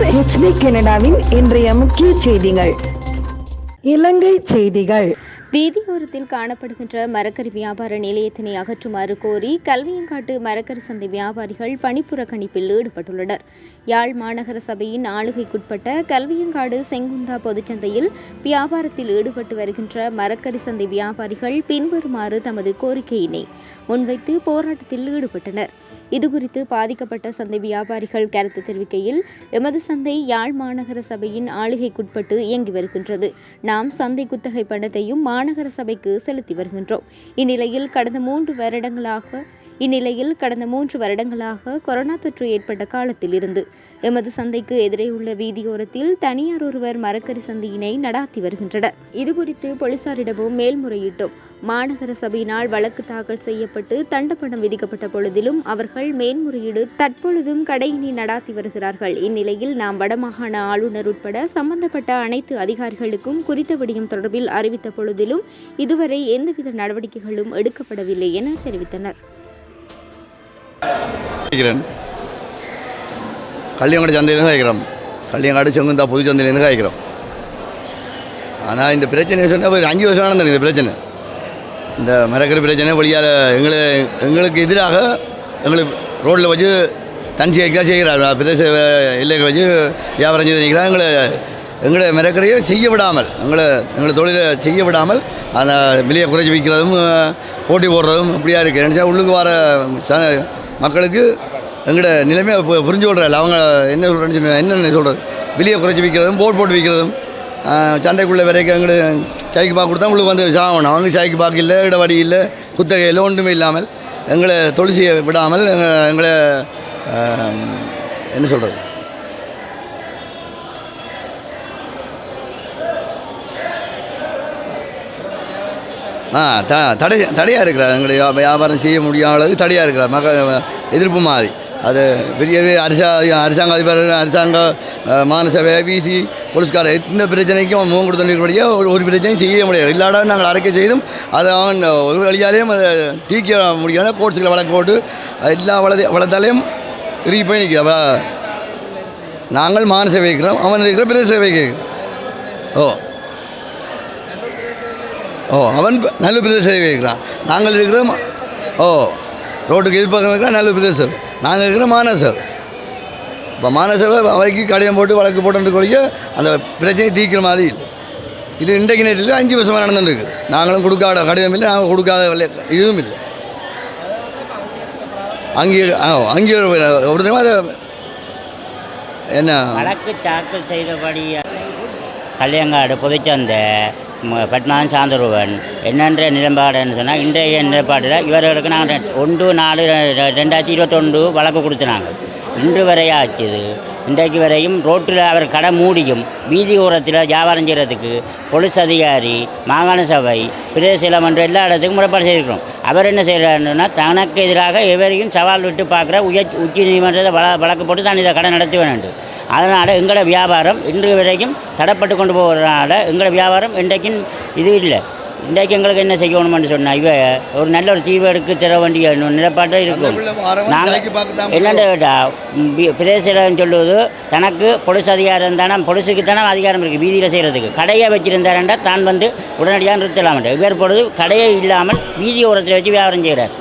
கொண்டிருப்பவர் ஹெச்டி கனடாவின் இன்றைய முக்கிய செய்திகள். இலங்கை செய்திகள். வீதியோரத்தில் காணப்படுகின்ற மரக்கறி வியாபார நிலையத்தினை அகற்றுமாறு கோரி கல்வியங்காட்டு மரக்கறி சந்தை வியாபாரிகள் பணிப்புறக்கணிப்பில் ஈடுபட்டுள்ளனர். யாழ் மாநகர சபையின் ஆளுகைக்குட்பட்ட கல்வியங்காடு செங்குந்தா பொதுச்சந்தையில் வியாபாரத்தில் ஈடுபட்டு வருகின்ற மரக்கறி சந்தை வியாபாரிகள் பின்வருமாறு தமது கோரிக்கையினை முன்வைத்து போராட்டத்தில் ஈடுபட்டனர். இதுகுறித்து பாதிக்கப்பட்ட சந்தை வியாபாரிகள் கருத்து தெரிவிக்கையில் எமது சந்தை யாழ் மாநகர சபையின் ஆளுகைக்குட்பட்டு இயங்கி வருகின்றது. நாம் சந்தை குத்தகை பணத்தையும் மாநகர சபைக்கு செலுத்தி வருகின்றோம். இந்நிலையில் கடந்த மூன்று வருடங்களாக இந்நிலையில் கடந்த மூன்று வருடங்களாக கொரோனா தொற்று ஏற்பட்ட காலத்தில் இருந்து எமது சந்தைக்கு எதிரே உள்ள வீதியோரத்தில் தனியார் ஒருவர் மரக்கறி சந்தையினை நடாத்தி வருகின்றனர். இதுகுறித்து போலீசாரிடமும் மேல்முறையிட்டோம் மாநகர சபையினால் வழக்கு தாக்கல் செய்யப்பட்டு தண்டப்பணம் விதிக்கப்பட்ட பொழுதிலும் அவர்கள் மேன்முறையீடு தற்பொழுதும் கடையினை நடாத்தி வருகிறார்கள். இந்நிலையில் நாம் வடமாகாண ஆளுநர் உட்பட சம்பந்தப்பட்ட அனைத்து அதிகாரிகளுக்கும் குறித்த விடயம் தொடர்பில் அறிவித்த பொழுதிலும் இதுவரை எந்தவித நடவடிக்கைகளும் எடுக்கப்படவில்லை என தெரிவித்தனர். காய்க்கிறேன் கல்யாணம் சந்தையிலேருந்து காய்க்கிறோம் கல்யாங்காடு செங்குந்தா புது சந்தையிலேருந்து காய்க்கிறோம் ஆனால் இந்த பிரச்சனை சொன்னால் ஒரு அஞ்சு வருஷம் நடந்தது இந்த பிரச்சனை. இந்த மரக்கறி பிரச்சனை வழியால் எங்களை எங்களுக்கு எதிராக எங்களுக்கு ரோட்டில் வச்சு தஞ்சியாக செய்கிறார். பிரதேச எல்லைகளை வச்சு வியாபாரம் செய்து நிற்கிறார். எங்களை எங்களை மரக்கறியை செய்ய விடாமல் எங்களை எங்களை தொழிலை செய்ய விடாமல் அந்த விலையை குறைச்சி விற்கிறதும் போட்டி போடுறதும் இப்படியா இருக்குது நினச்சா உள்ளுக்கு வர ச மக்களுக்கு எங்களோட நிலைமையை பு- புரிஞ்சு கொள்றாரு அவங்க என்ன சொல்கிறேன்னு என்னென்ன சொல்கிறது வெளியே குறைச்சி விற்கிறதும் போட் போட்டு விற்கிறதும் சந்தைக்குள்ளே வரைக்கும் எங்களுக்கு சாய்க்கு பாக்கு கொடுத்தா உங்களுக்கு வந்து சாகணும் அவங்க சாய்க்கு பாக்கு இல்லை இடவடி இல்லை குத்தகை இல்லை ஒன்றுமே இல்லாமல் எங்களை தொழில் செய்ய விடாமல் எங்களை என்ன சொல்கிறது ஆ த தடை தடையாக இருக்கிறார். எங்களை வியா- வியாபாரம் செய்ய முடியாத அளவுக்கு தடையாக இருக்கிறார். மக எதிர்ப்பு மாதிரி. அது பெரியவே அரசா அரசாங்க அதிபர் அரசாங்க அஹ், மாநசபை பிசி போலீஸ்கார எந்த பிரச்சனைக்கும் முகம் கொடுத்தபடியே ஒரு ஒரு பிரச்சனையும் செய்ய முடியாது. இல்லாட நாங்கள் அரைக்க செய்தும் அதை அவன் ஒரு வழியாலேயும் அதை தீக்க முடியாத கோர்ட்ஸுகளை வழக்கு போட்டு எல்லா வள வளத்தாலையும் இறுகி போய் நிற்கிது நாங்கள் மாநசபை வைக்கிறோம் அவன் இருக்கிற பிரதேச வைக்கிறோம் கேட்குறோம். ஓ. ஓ அவன் நல்ல பிரதேச வைக்கிறான் நாங்கள் இருக்கிறோம் ஓ. ரோட்டுக்கு எதிர்ப்பக்கம் இருக்கிற நல்ல பிரதேசம். நாங்கள் இருக்கிற மானசர். இப்போ மாநசபை அவைக்கு கடையம் போட்டு வழக்கு போட்டு கொள்ளிய அந்த பிரச்சனையை தீர்க்கிற மாதிரி இல்லை. இது இன்றைக்கு நேரத்தில் அஞ்சு வருஷமாக நடந்துருக்கு நாங்களும் கொடுக்காத கடிதம் இல்லை நாங்கள் கொடுக்காத வெள்ளை- இதுவும் இல்லை. அங்கே ஆ அங்கே ஒரு அதை என்ன? வழக்கு தாக்கல் செய்தபடி கல்யாங்காடு பொதுச்சந்தை ம- சாந்தருவன் என்னென்ற நிலப்பாடுன்னு சொன்னால் இன்றைய நிலப்பாட்டில் இவர்களுக்கு நாங்கள் ஒன்று நாலு ரெ- ரெண்டாயிரத்தி இருபத்தொன்று வழக்கு கொடுத்துனாங்க. இன்று வரைய ஆச்சுது. இன்றைக்கு வரையும் ரோட்டில் அவர் கடை மூடியும். வீதி ஓரத்தில் வியாபாரம் செய்கிறதுக்கு போலீஸ் அதிகாரி மாகாண சபை பிரதேச இளமன்றம் எல்லா இடத்துக்கும் முறைப்பாடு செய்திருக்கிறோம். அவர் என்ன செய்கிறாருன்னா தனக்கு எதிராக எவரையும் சவால் விட்டு பார்க்குற உயர் உச்ச நீதிமன்றத்தை வழ வழக்கு போட்டு தான் இதை கடை நடத்த வேண்டும். அதனால் எங்களோட வியாபாரம் இன்று வரைக்கும் தடைப்பட்டு கொண்டு போகிறதுனால எங்களோட வியாபாரம் இன்றைக்கும் இது இல்லை. இன்றைக்கு எங்களுக்கு என்ன செய்யணும்னு சொன்னால் இவ ஒரு நல்ல ஒரு தீவு எடுக்க தர வேண்டிய நிலப்பாட்டில் இருக்கும். தான் என்னென்னு கேட்டால் பிரதேசம் சொல்லுவது தனக்கு பொலிஸ் அதிகாரம் தானே பொலிஸுக்கு தானே அதிகாரம் இருக்குது வீதியில் செய்கிறதுக்கு கடையை வச்சிருந்தாருண்டா தான் வந்து உடனடியாக நிறுத்தலாமட்ட இவர் பொழுது கடையே இல்லாமல் வீதி ஓரத்தில் வச்சு வியாபாரம் செய்கிறார்.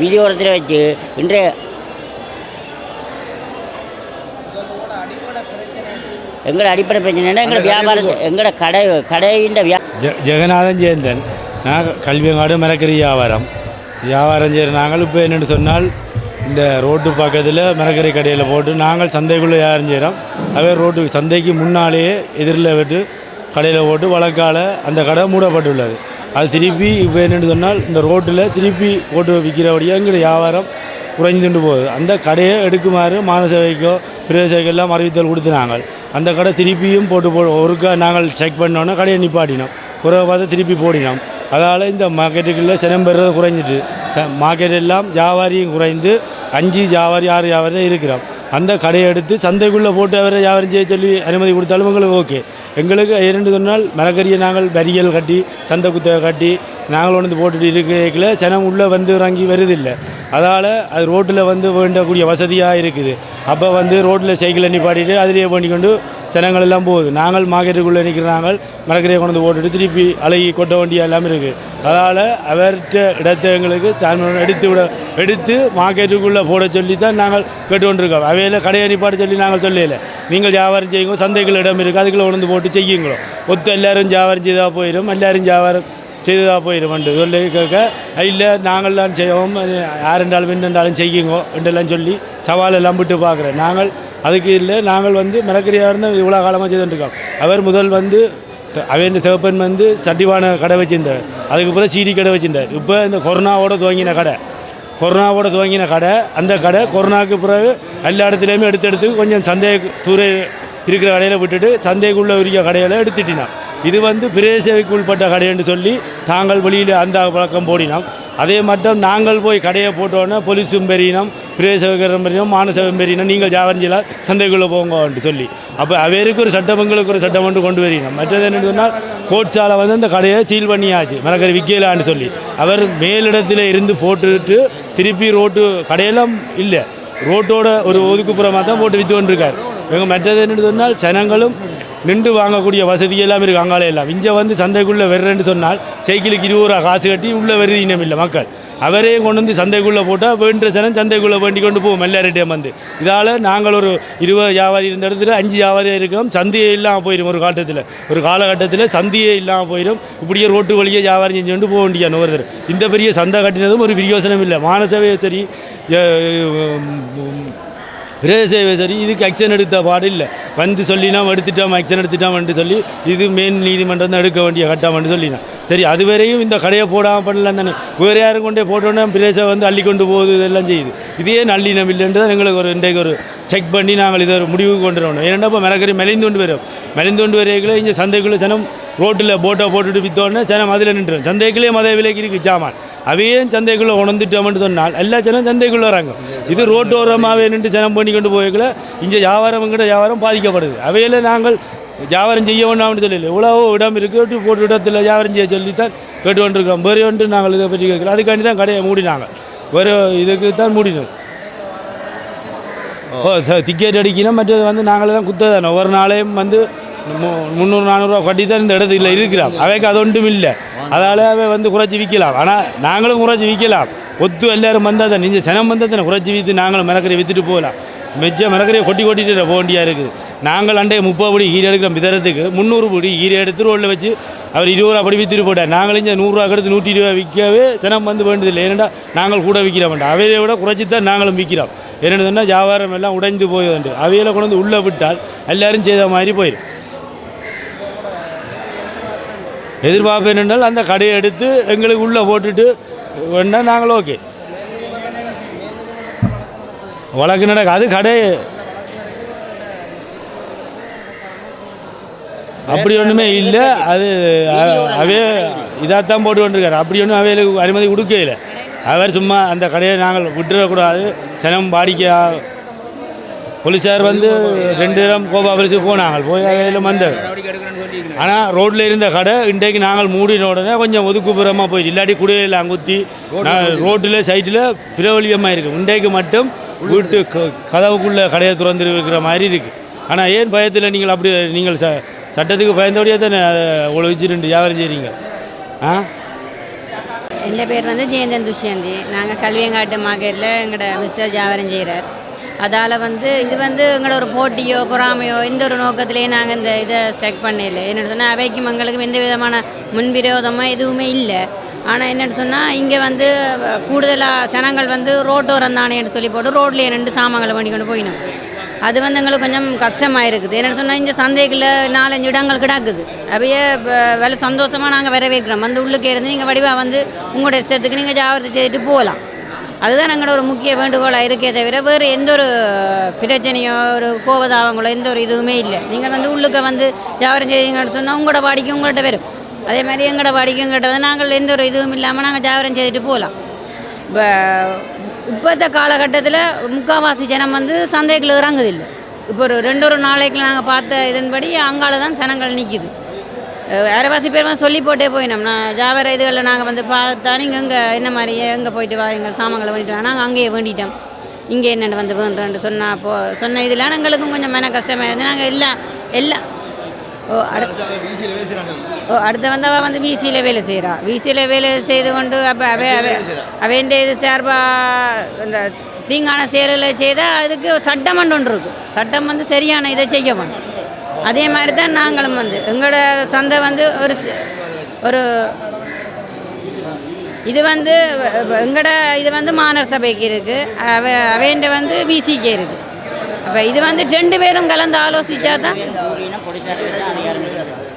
வீதி ஓரத்தில் வச்சு இன்றைய எங்களோட அடிப்படை பிரச்சனை எங்களோட வியாபாரத்தை எங்களோட கடை கடையின் வியா ஜெ ஜெகநாதன் ஜெயந்தன் நான் கல்வியங்காடு மரக்கறி வியாபாரம். வியாபாரம் செய்கிற நாங்கள் இப்போ என்னென்னு சொன்னால் இந்த ரோட்டு பக்கத்தில் மரக்கறி கடையில் போட்டு நாங்கள் சந்தைக்குள்ளே வியாபாரம் செய்கிறோம் அதே ரோட்டு சந்தைக்கு முன்னாலேயே எதிரில் விட்டு கடையில் போட்டு வழக்கால் அந்த கடை மூடப்பட்டுள்ளது. அது திருப்பி இப்போ என்னென்னு சொன்னால் இந்த ரோட்டில் திருப்பி போட்டு விற்கிறபடியாக எங்களுடைய வியாபாரம் குறைந்துட்டு போகுது. அந்த கடையை எடுக்குமாறு மானசபைக்கோ பிரதேசைக்கோ எல்லாம் அறிவித்தல் கொடுத்து நாங்கள். அந்த கடை திருப்பியும் போட்டு போ ஒருக்கா நாங்கள் செக் பண்ணோன்னே கடையை நிப்பாட்டினோம். குறைவை பார்த்து திருப்பி போடினோம் அதால் இந்த மார்க்கெட்டுக்குள்ளே சினம் பெறுறது குறைஞ்சிட்டு. மார்க்கெட் எல்லாம் வியாபாரியும் குறைந்து அஞ்சு வியாபாரி ஆறு வியாபாரி தான் இருக்கிறோம். அந்த கடையை எடுத்து சந்தைக்குள்ளே போட்டு அவரை வியாபாரம் செய்ய சொல்லி அனுமதி கொடுத்தாலும் எங்களுக்கு ஓகே. எங்களுக்கு இரண்டு சொன்னால் மரக்கறியை நாங்கள் வரியல் கட்டி சந்தை குத்தகை கட்டி நாங்கள் வந்து போட்டுட்டு இருக்கிற சனம் உள்ளே வந்து இறங்கி வருதில்லை. அதால் அது ரோட்டில் வந்து வேண்டக்கூடிய வசதியாக இருக்குது. அப்போ வந்து ரோட்டில் சைக்கிளை நிப்பாட்டிட்டு அதிலேயே பண்ணி கொண்டு ஜனங்கள் எல்லாம் போகுது. நாங்கள் மார்க்கெட்டுக்குள்ளே நிற்கிற நாங்கள் கொண்டு வந்து போட்டுட்டு திருப்பி அழகி கொட்ட வண்டியாக எல்லாமே இருக்குது அதனால் அவர்கிட்ட இடத்தை எங்களுக்கு தான் எடுத்து விட எடுத்து மார்க்கெட்டுக்குள்ளே போட சொல்லி தான் நாங்கள் கேட்டு கொண்டிருக்கோம் அவையில் கடையை நிப்பாட்ட சொல்லி நாங்கள் சொல்லலை. நீங்கள் வியாபாரம் செய்யுங்க சந்தைகள் இடம் இருக்குது அதுக்குள்ளே கொண்டு போட்டு செய்யுங்களோ ஒத்து எல்லாரும் வியாபாரம் செய்தால் போயிடும். எல்லாரும் வியாபாரம் செய்ததாக போயிடுமெண்டு சொல்லி கேட்க இல்லை நாங்கள்லாம் செய்வோம். யார் என்றாலும் என்னென்றாலும் செய்யுங்கோ என்றெல்லாம் சொல்லி சவால் எல்லாம் விட்டு பார்க்குறேன். நாங்கள் அதுக்கு இல்லை. நாங்கள் வந்து மிளக்கரியாக இருந்து இவ்வளோ காலமாக செய்துட்டுருக்கோம் அவர் முதல் வந்து அவன் சிவப்பன் வந்து சட்டிவான கடை வச்சிருந்தார். அதுக்கு பிறகு சீடி கடை வச்சிருந்தார். இப்போ இந்த கொரோனாவோட துவங்கின கடை. கொரோனாவோட துவங்கின கடை அந்த கடை கொரோனாவுக்கு பிறகு எல்லா இடத்துலையுமே எடுத்து எடுத்து கொஞ்சம் சந்தை தூர இருக்கிற கடையில் விட்டுட்டு சந்தைக்குள்ளே இருக்கிற கடையில் எடுத்துட்டினான். இது வந்து பிரேசவைக்கு உள்பட்ட கடைன்னு சொல்லி தாங்கள் வெளியில் அந்த பழக்கம் போடினோம். அதே மட்டும் நாங்கள் போய் கடையை போட்டோன்னே போலீஸும் பெரியணும் பிரேசவகரம் பெரியனம் மானசவம் பெரியனம் நீங்கள் ஜாவரம் சந்தைக்குள்ளே போங்கன்ட்டு சொல்லி. அப்போ அவருக்கு ஒரு சட்டம் எங்களுக்கு ஒரு சட்டம் ஒன்று கொண்டு வரணும் மற்றது என்ன சொன்னால் கோட்ஸால் வந்து அந்த கடையை சீல் பண்ணியாச்சு மரக்கறி விற்கலான்னு சொல்லி. அவர் மேலிடத்தில் இருந்து போட்டுட்டு திருப்பி ரோட்டு கடையெல்லாம் இல்லை. ரோட்டோட ஒரு ஒதுக்குப்புறமாக தான் போட்டு விற்று கொண்டிருக்கார் இவங்க மற்றது என்னென்னு சொன்னால் ஜனங்களும் நின்று வாங்கக்கூடிய வசதி எல்லாம் இருக்குது அங்காலே எல்லாம். இங்கே வந்து சந்தைக்குள்ளே வெறுன்னு சொன்னால் சைக்கிளுக்கு இருபது ரூபா காசு கட்டி உள்ளே வருது இனம் இல்லை மக்கள். அவரையும் கொண்டு வந்து சந்தைக்குள்ளே போட்டால் வேண்ட சனம் சந்தைக்குள்ளே வேண்டி கொண்டு போவோம் எல்லார்டையும் வந்து. இதால் நாங்கள் ஒரு இருபது வியாபாரி இருந்த இடத்துல அஞ்சு வியாபாரியாக இருக்கோம் சந்தையே இல்லாமல் போயிடும் ஒரு காலத்தில் ஒரு காலகட்டத்தில் சந்தையே இல்லாமல் போயிடும் இப்படியே ரோட்டு வழியே வியாபாரம் செஞ்சு கொண்டு போக வேண்டிய ஒருத்தர். இந்த பெரிய சந்தை கட்டினதும் ஒரு பிரியோசனம் இல்லை. மானசவே சரி பிரதேச சரி இதுக்கு ஆக்ஷன் எடுத்த பாடு இல்லை. வந்து சொல்லினா எடுத்துட்டோம் ஆக்ஷன் எடுத்துட்டோம்னு சொல்லி இது மெயின் நீதிமன்றம் தான் எடுக்க வேண்டிய கட்டம்னு சொல்லினா சரி அது வரையும் இந்த கடையை போடாமல் பண்ணலாம் தானே. வேறு யாரும் கொண்டே போட்டோன்னே பிரதேசம் வந்து அள்ளி கொண்டு போகுது இதெல்லாம் செய்யுது. இதே நல்லினம் இல்லைன்றது தான் எங்களுக்கு ஒரு இன்றைக்கு ஒரு செக் பண்ணி நாங்கள் இதை ஒரு முடிவுக்கு கொண்டு வரணும். ஏன்னா இப்போ மிளகறி மெலிந்து கொண்டு வரும். மெலிந்து கொண்டு வரையில இங்கே சந்தைக்குள்ளே சனம் ரோட்டில் போட்டை போட்டுட்டு விற்றோடனே சனம் அதில் நின்றுடும். சந்தைக்குள்ளே மத விலைக்கு இருக்குது சாமான் அவையும் சந்தைக்குள்ளே உணர்ந்துட்டோம்னு சொன்னால் எல்லா சனம் சந்தைக்குள்ளே வராங்க. இது ரோட்டோரமாகவே நின்று ஜனம் பண்ணி கொண்டு போய்க்கல இங்கே வியாபாரம் எங்கிட்ட வியாபாரம் பாதிக்கப்படுது. அவையில் நாங்கள் வியாபாரம் செய்ய வேண்டாம்னு சொல்லல. இவ்வளோ இடம் இருக்குது போட்டு இடத்துல வியாபாரம் செய்ய சொல்லித்தான் கேட்டு கொண்டிருக்கிறோம். வேறு ஒன்று நாங்கள் இதை பற்றி கேட்கல. அதுக்காண்டி தான் கடையை மூடினாங்க. வேறு இதுக்கு தான் மூடினோம். ஓ டிக்கெட் அடிக்கணும். மற்றது வந்து நாங்களெல்லாம் குத்த தானே ஒவ்வொரு நாளையும் வந்து மு- முந்நூறு நானூறுரூவா கட்டி தான் இந்த இடத்துல இருக்கிறோம். அவைக்கு அது ஒன்றும் இல்லை. அதால் வந்து குறைச்சி விற்கலாம் ஆனால் நாங்களும் குறைச்சி விற்கலாம் ஒத்து எல்லாரும் வந்தால் தான். நீங்கள் சனம் வந்தால் தானே. குறைச்சி விற்று நாங்களும் மிளக்கறி விற்றுட்டு போகலாம். மிச்ச மிளகரையை கொட்டி கொட்டிட்டு போக வேண்டியா இருக்குது. நாங்கள் அண்டைய முப்பது படி ஈர எடுக்கிறோம் விதரத்துக்கு முந்நூறு படி ஈர எடுத்து ரோட்டில் வச்சு அவர் இருபது ரூபா படி விற்றுட்டு போட்டார் நாங்கள் இங்கே நூறுரூவா எடுத்து நூற்றி இருபது விற்கவே சனம் வந்து வேண்டியதில்லை. ஏன்னா நாங்கள் கூட விற்கிற மாட்டோம் அவையை விட குறைச்சி தான் நாங்களும் விற்கிறோம் என்னென்னு சொன்னால் வியாபாரம் எல்லாம் உடைந்து போயதுண்டு அவையில் கொண்டு வந்து உள்ளே விட்டால் எல்லோரும் செய்த மாதிரி போயிடும் எதிர்பார்ப்பு என்னென்றால் அந்த கடையை எடுத்து எங்களுக்கு உள்ளே போட்டுட்டு வேணா நாங்களும் ஓகே. வழக்கு நடக்க அது கடை. அப்படி ஒன்றுமே இல்லை. அது அவே இதாகத்தான் போட்டு கொண்டிருக்காரு. அப்படி ஒன்றும் அவைகளுக்கு அனுமதி கொடுக்கல அவர் சும்மா அந்த கடையை நாங்கள் விட்டுறக்கூடாது. சனம் பாடிக்க போலீஸார் வந்து ரெண்டு தரம் கோபா போலீஸுக்கு போனாங்க. போய் அவையில் வந்தது ஆனால் ரோட்டில் இருந்த கடை இன்றைக்கு நாங்கள் மூடின உடனே கொஞ்சம் ஒதுக்குப்புறமாக போயிடுச்சு இல்லாட்டி குடியில் அங்குத்தி ரோட்டில் சைட்டில் பிரபலியமாக இருக்குது இன்றைக்கு மட்டும் வீட்டு க- கதவுக்குள்ளே கடையை திறந்து இருக்கிற மாதிரி இருக்குது ஆனால் ஏன் பயத்தில் நீங்கள் அப்படி நீங்கள் ச சட்டத்துக்கு பயந்தபடியே தானே அதை ஒழிச்சிட்டு வியாபாரம் செய்கிறீங்க ஆ? என் பேர் வந்து ஜெயந்தன் துஷ்யந்தி. நாங்கள் கல்வியங்காட்டு மார்க்கெட்டில் எங்களோட மிஸ்டர் ஜாவரம் செய்கிறார் அதால் வந்து இது வந்து எங்களோட ஒரு போட்டியோ பொறாமையோ எந்த ஒரு நோக்கத்திலேயே நாங்கள் இந்த இதை ஸ்டெக் பண்ணல. என்னென்னு சொன்னால் அவைக்கும் எங்களுக்கும் எந்த விதமான முன்விரோதமாக எதுவுமே இல்லை. ஆனால் என்னென்னு சொன்னால் இங்கே வந்து கூடுதலாக ஜனங்கள் வந்து ரோட்டோரம் தானேன்னு சொல்லி போட்டு ரோட்லேயே ரெண்டு சாமான்களை பண்ணி கொண்டு போயினோம். அது வந்து எங்களுக்கு கொஞ்சம் கஷ்டமாக இருக்குது என்னென்னு சொன்னால் இங்கே சந்தைகளில் நாலஞ்சு இடங்கள் கிடக்குது. அப்படியே வேலை சந்தோஷமாக நாங்கள் வரவேற்கிறோம். வந்து உள்ளுக்கே இருந்து நீங்கள் வடிவாக வந்து உங்களோட இஷ்டத்துக்கு நீங்கள் ஜாகிரதை செய்துட்டு போகலாம். அதுதான் எங்களோட ஒரு முக்கிய வேண்டுகோளாக இருக்கே தவிர வேறு எந்த ஒரு பிரச்சனையோ ஒரு கோபதாபங்களோ எந்த ஒரு இதுவுமே இல்லை. நீங்கள் வந்து உள்ளுக்க வந்து ஜாவரம் செய்தீங்கன்னு சொன்னால் உங்களோட பாடிக்கு உங்கள்கிட்ட வரும். அதே மாதிரி எங்களோட பாடிக்கு எங்கள்கிட்ட வந்து நாங்கள் எந்த ஒரு இதுவும் இல்லாமல் நாங்கள் ஜாவரம் செய்துட்டு போகலாம். இப்போ இப்போத்த காலகட்டத்தில் முக்கால்வாசி ஜனம் வந்து சந்தைக்குள்ள இறங்குதில்லை. இப்போ ஒரு ரெண்டு ஒரு நாளைக்கு நாங்கள் பார்த்த இதன்படி அங்கால தான் ஜனங்கள் நிற்கிது. அரைவாசி பேர் வந்து சொல்லி போட்டே போயினோம் நான் ஜாவர இதுகளில் நாங்கள் வந்து பார்த்தா நீங்கள் எங்கே என்ன மாதிரி எங்கே போயிட்டு வாங்க சாமான்களை வாங்க நாங்கள் அங்கேயே வேண்டிட்டோம். இங்கே என்னென்னு வந்து வேண்டுறேன்னு சொன்னா அப்போ சொன்ன இதில் எங்களுக்கும் கொஞ்சம் மன கஷ்டமாக இருந்து நாங்கள் எல்லாம் எல்லாம் ஓ அடுத்த ஓ அடுத்த வந்தவ வந்து பிசியில் வேலை செய்கிறா பிசியில் வேலை செய்து கொண்டு அப்போ அவ அவ அவன் இது சார்பாக இந்த தீங்கான செயல்களை செய்தால் அதுக்கு சட்டம் ஒன்று இருக்கு. சட்டம் வந்து சரியான இதை செய்ய வேணும் அதே மாதிரி தான் நாங்களும் வந்து. எங்களோட சந்தை வந்து ஒரு ஒரு இது வந்து எங்களோட இது வந்து மாநகர சபைக்கு இருக்குது அவ அவைண்ட வந்து விசிக்கு இருக்குது அப்போ இது வந்து ரெண்டு பேரும் கலந்து ஆலோசித்தா தான்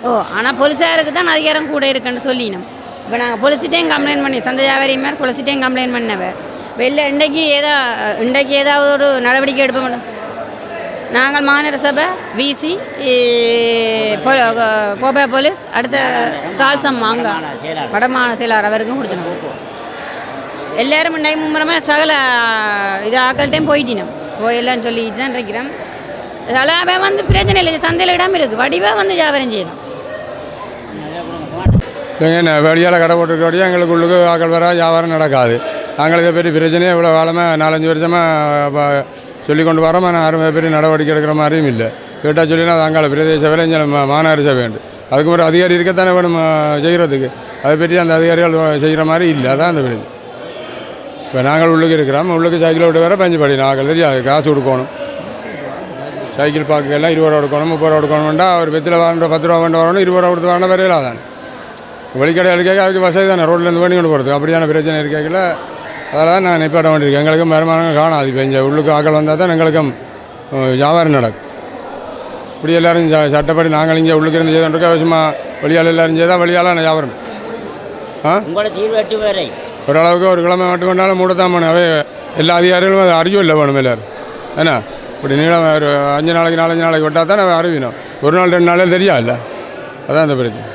ஓ ஆனால் போலீஸாருக்கு தான் அதிகாரம் கூட இருக்குன்னு சொல்லினோம். இப்போ நாங்கள் பொலிசிட்டேயும் கம்ப்ளைண்ட் பண்ணி சந்தை வியாபாரி மாதிரி போலீஸ்கிட்டையும் கம்ப்ளைண்ட் பண்ணவ. வெளில இன்றைக்கு ஏதா இன்றைக்கு ஏதாவது ஒரு நடவடிக்கை எடுப்போம். நாங்கள் மாநில சபை விசி கோபை போலீஸ் அடுத்த சால்சம் வாங்க வடமான செயலாளர் அவருக்கும் கொடுத்தணும் எல்லாரும் இன்றைக்கு மும்முரமாக சகல இது ஆக்கள்கிட்டையும் போயிட்டினோம். போயெல்லாம் சொல்லிட்டு தான் இருக்கிறோம். அதனால் வந்து பிரச்சனை இல்லை சந்தையில் இடம் இருக்குது வடிவாக வந்து வியாபாரம் செய்யணும். என்ன வெளியால் கடை போட்டுருக்கோடைய எங்களுக்கு உள்ளுக்கு ஆக்கள் வர வியாபாரம் நடக்காது. நாங்களுக்கு பெரிய பிரச்சனையே இவ்வளோ காலமாக நாலஞ்சு வருஷமாக சொல்லி கொண்டு வரோம் ஆனால் யாரும் பெரிய நடவடிக்கை எடுக்கிற மாதிரியும் இல்லை. கேட்டால் சொல்லினா தாங்கால பிரதேச சபை இங்கே மாநகர சபை உண்டு. அதுக்கு ஒரு அதிகாரி இருக்கத்தானே வேணும் செய்கிறதுக்கு அதை பற்றி அந்த அதிகாரிகள் செய்கிற மாதிரி இல்லை. அதான் அந்த பிரச்சனை. இப்போ நாங்கள் உள்ளுக்கு இருக்கிறோம். உள்ளுக்கு சைக்கிள் விட்டு வேறு பஞ்சு படி நாங்கள் தெரியாது. காசு கொடுக்கணும். சைக்கிள் பார்க்கெல்லாம் இருபது ரூபா கொடுக்கணும் முப்பது ரூபா கொடுக்கணும்டா அவர் வெத்தில வாங்க பத்து ரூபா வேண்டு வரணும் இருபது ரூபா கொடுத்து வாங்க வரையில தான் வெளிக்கடை இருக்க அதுக்கு வசதி தானே. ரோட்லேருந்து பண்ணி கொண்டு போகிறது அப்படியான பிரச்சனை இருக்கையில் அதெல்லாம் தான் நான் நிப்பாட்ட வேண்டியிருக்கேன் எங்களுக்கும் வருமானம் காணாது. இப்போ இங்கே உள்ளுக்கு ஆக்கள் வந்தால் தான் எங்களுக்கும் வியாபாரம் நடக்கும். இப்படி எல்லாரும் சட்டப்படி நாங்கள் இங்கே உள்ளுக்கு இருந்து செய்தோம் அவசியமா வெளியால் எல்லாரும் செய்தால் வெளியால் வியாபாரம். ஆ? ஓரளவுக்கு ஒரு கிழமை மட்டும் கொண்டாலும் மூடத்தான் வேணும் அவை எல்லா அதிகாரிகளும் அதை அறியும் இல்லை வேணும் எல்லாரும். ஏன்னா இப்படி நீளம் ஒரு அஞ்சு நாளைக்கு நாலஞ்சு நாளைக்கு விட்டால் தான் நம்ம அறிவினோம். ஒரு நாள் ரெண்டு நாளே தெரியாது இல்லை? அதான் அந்த பிரச்சனை.